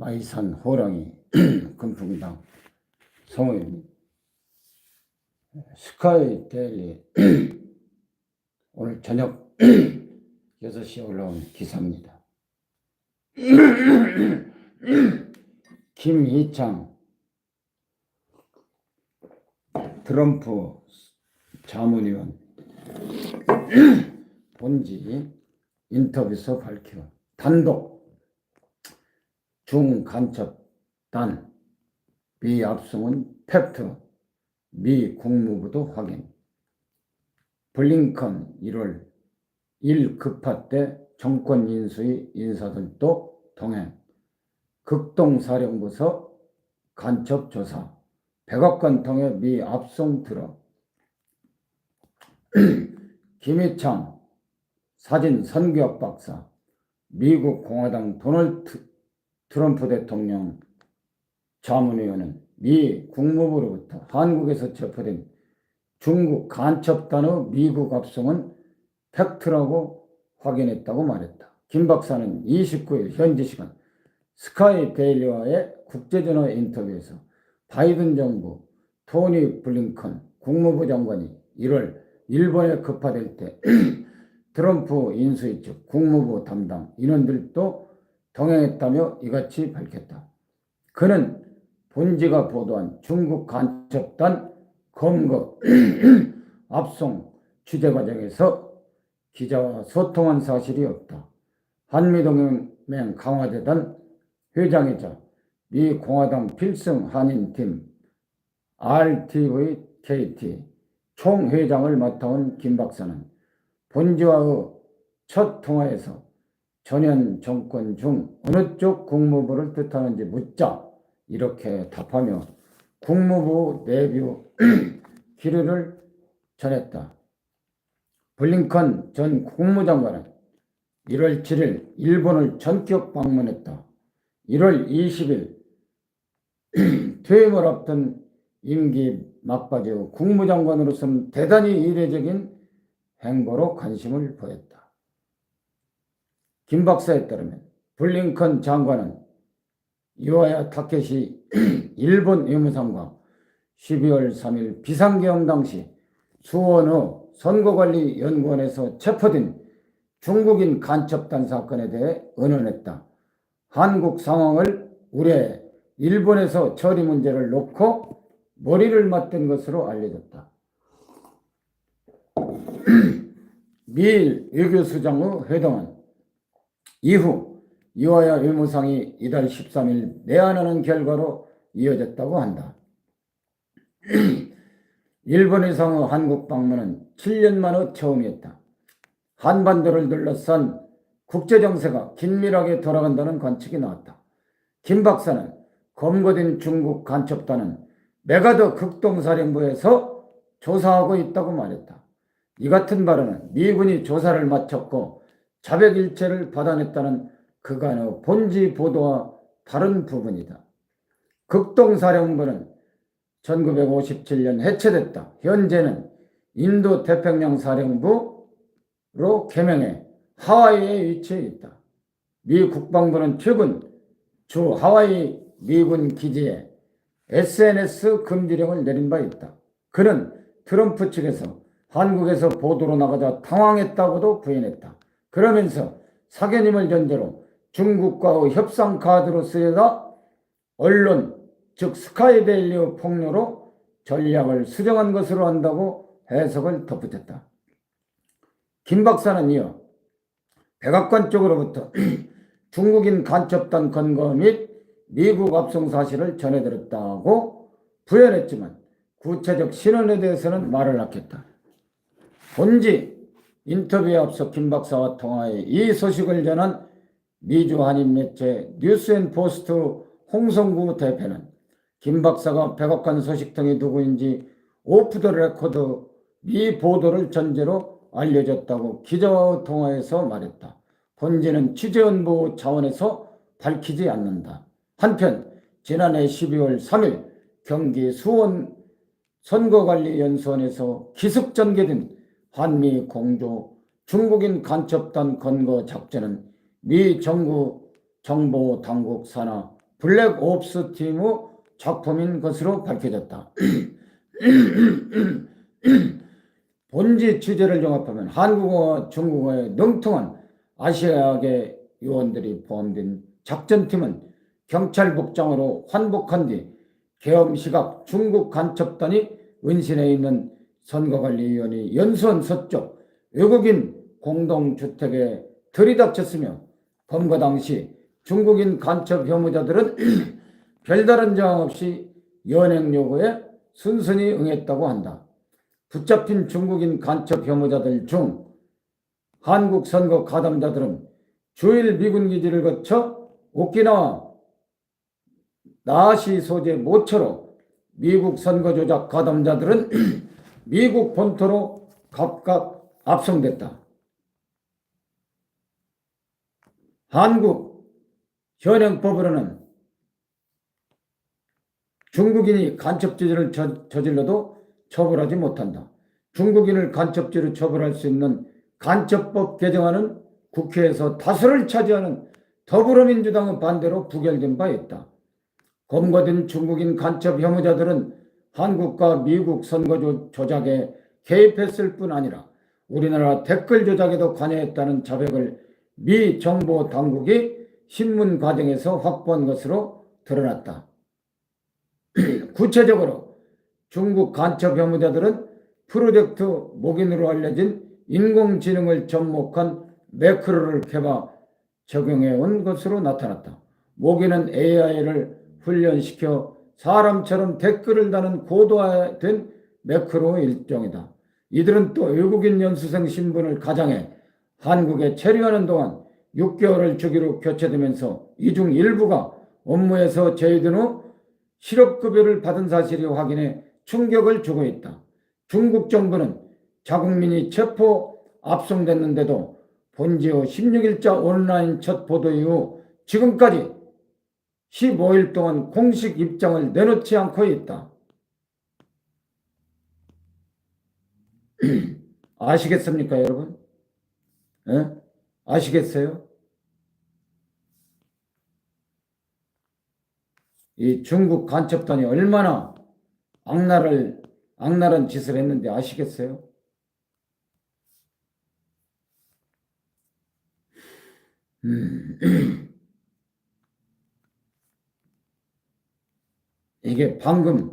마이산 호랑이 금풍당 성우입니다. 스카이 데일리 오늘 저녁 6시에 올라온 기사입니다. 김희창 트럼프 자문위원 본지 인터뷰에서 밝혀 단독 중간첩단 미 압송은 팩트 미 국무부도 확인. 블링컨 1월 1 급파 때 정권 인수의 인사들도 동행. 극동사령부서 간첩조사. 백악관 통해 미 압송 들어. 김희창 사진 선교학 박사. 미국 공화당 도널드 트럼프 대통령 자문위원은 미 국무부로부터 한국에서 체포된 중국 간첩단의 미국 압송은 팩트라고 확인했다고 말했다. 김 박사는 29일 현지 시간 스카이 데일리와의 국제전화 인터뷰에서 바이든 정부 토니 블링컨 국무부 장관이 1월 일본에 급파될 때 트럼프 인수위 측 국무부 담당 인원들도 동행했다며 이같이 밝혔다. 그는 본지가 보도한 중국 간첩단 검거 압송 취재 과정에서 기자와 소통한 사실이 없다. 한미동맹 강화재단 회장이자 미 공화당 필승 한인팀 RTV KT 총회장을 맡아온 김 박사는 본지와의 첫 통화에서 전현 정권 중 어느 쪽 국무부를 뜻하는지 묻자 이렇게 답하며 국무부 내부 기류를 전했다. 블링컨 전 국무장관은 1월 7일 일본을 전격 방문했다. 1월 20일 퇴임을 앞둔 임기 막바지 후 국무장관으로서는 대단히 이례적인 행보로 관심을 보였다. 김 박사에 따르면 블링컨 장관은 이와야 타케시 일본 외무상과 12월 3일 비상계엄 당시 수원의 선거관리연구원에서 체포된 중국인 간첩단 사건에 대해 의논했다. 한국 상황을 우려해 일본에서 처리 문제를 놓고 머리를 맞댄 것으로 알려졌다. 미일 외교수장의 회동은 이후 이화야 외무상이 이달 13일 내한하는 결과로 이어졌다고 한다. 일본 의상의 한국 방문은 7년 만의 처음이었다. 한반도를 둘러싼 국제정세가 긴밀하게 돌아간다는 관측이 나왔다. 김 박사는 검거된 중국 간첩단은 메가더 극동사령부에서 조사하고 있다고 말했다. 이 같은 발언은 미군이 조사를 마쳤고 자백일체를 받아냈다는 그간의 본지 보도와 다른 부분이다. 극동사령부는 1957년 해체됐다. 현재는 인도 태평양 사령부로 개명해 하와이에 위치해 있다. 미 국방부는 최근 주 하와이 미군 기지에 SNS 금지령을 내린 바 있다. 그는 트럼프 측에서 한국에서 보도로 나가자 당황했다고도 부인했다. 그러면서 사견임을 전제로 중국과의 협상 카드로 쓰여다 언론 즉 스카이데일리의 폭로로 전략을 수정한 것으로 한다고 해석을 덧붙였다. 김 박사는 이어 백악관 쪽으로부터 중국인 간첩단 건거 및 미국 압송 사실을 전해들었다고 부연했지만 구체적 신원에 대해서는 말을 않겠다. 본지 인터뷰에 앞서 김 박사와 통화해 이 소식을 전한 미주 한인 매체 뉴스앤포스트 홍성구 대표는 김 박사가 백악관 소식통이 누구인지 오프 더 레코드 미 보도를 전제로 알려졌다고 기자와 통화에서 말했다. 본지는 취재원부 차원에서 밝히지 않는다. 한편 지난해 12월 3일 경기 수원 선거관리연수원에서 기습 전개된 한미 공조 중국인 간첩단 건거 작전은 미 정부 정보 당국 산하 블랙 옵스 팀의 작품인 것으로 밝혀졌다. 본지 취재를 종합하면 한국어와 중국어의 능통한 아시아계 요원들이 포함된 작전팀은 경찰 복장으로 환복한 뒤 계엄 시각 중국 간첩단이 은신해 있는 선거관리위원회 연수원 서쪽 외국인 공동주택에 들이닥쳤으며 검거 당시 중국인 간첩 혐의자들은 별다른 저항 없이 연행 요구에 순순히 응했다고 한다. 붙잡힌 중국인 간첩 혐의자들 중 한국 선거 가담자들은 주일 미군 기지를 거쳐 오키나와 나시 소재 모처로 미국 선거 조작 가담자들은 미국 본토로 각각 압송됐다. 한국 현행법으로는 중국인이 간첩죄를 저- 저질러도 처벌하지 못한다. 중국인을 간첩죄로 처벌할 수 있는 간첩법 개정안은 국회에서 다수를 차지하는 더불어민주당의 반대로 부결된 바 있다. 검거된 중국인 간첩 혐의자들은 한국과 미국 선거 조- 조작에 개입했을 뿐 아니라 우리나라 댓글 조작에도 관여했다는 자백을 미 정보 당국이 신문 과정에서 확보한 것으로 드러났다. 구체적으로 중국 간첩 혐의자들은 프로젝트 목인으로 알려진 인공지능을 접목한 매크로를 개발 적용해 온 것으로 나타났다. 모기는 AI를 훈련시켜 사람처럼 댓글을 다는 고도화된 매크로 일종이다. 이들은 또 외국인 연수생 신분을 가장해 한국에 체류하는 동안 6개월을 주기로 교체되면서 이 중 일부가 업무에서 제외된 후 실업급여를 받은 사실이 확인해 충격을 주고 있다. 중국 정부는 자국민이 체포 압송됐는데도 본지 후 16일자 온라인 첫 보도 이후 지금까지 15일 동안 공식 입장을 내놓지 않고 있다. 아시겠습니까, 여러분? 예? 아시겠어요? 이 중국 간첩단이 얼마나 악랄을 악랄한 짓을 했는데 아시겠어요? 음. 이게 방금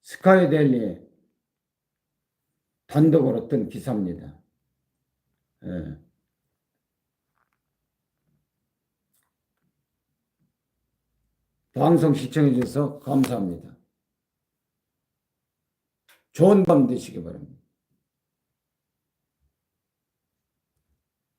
스카이델리에 단독으로 뜬 기사입니다. 예. 방송 시청해 주셔서 감사합니다. 좋은 밤 되시기 바랍니다.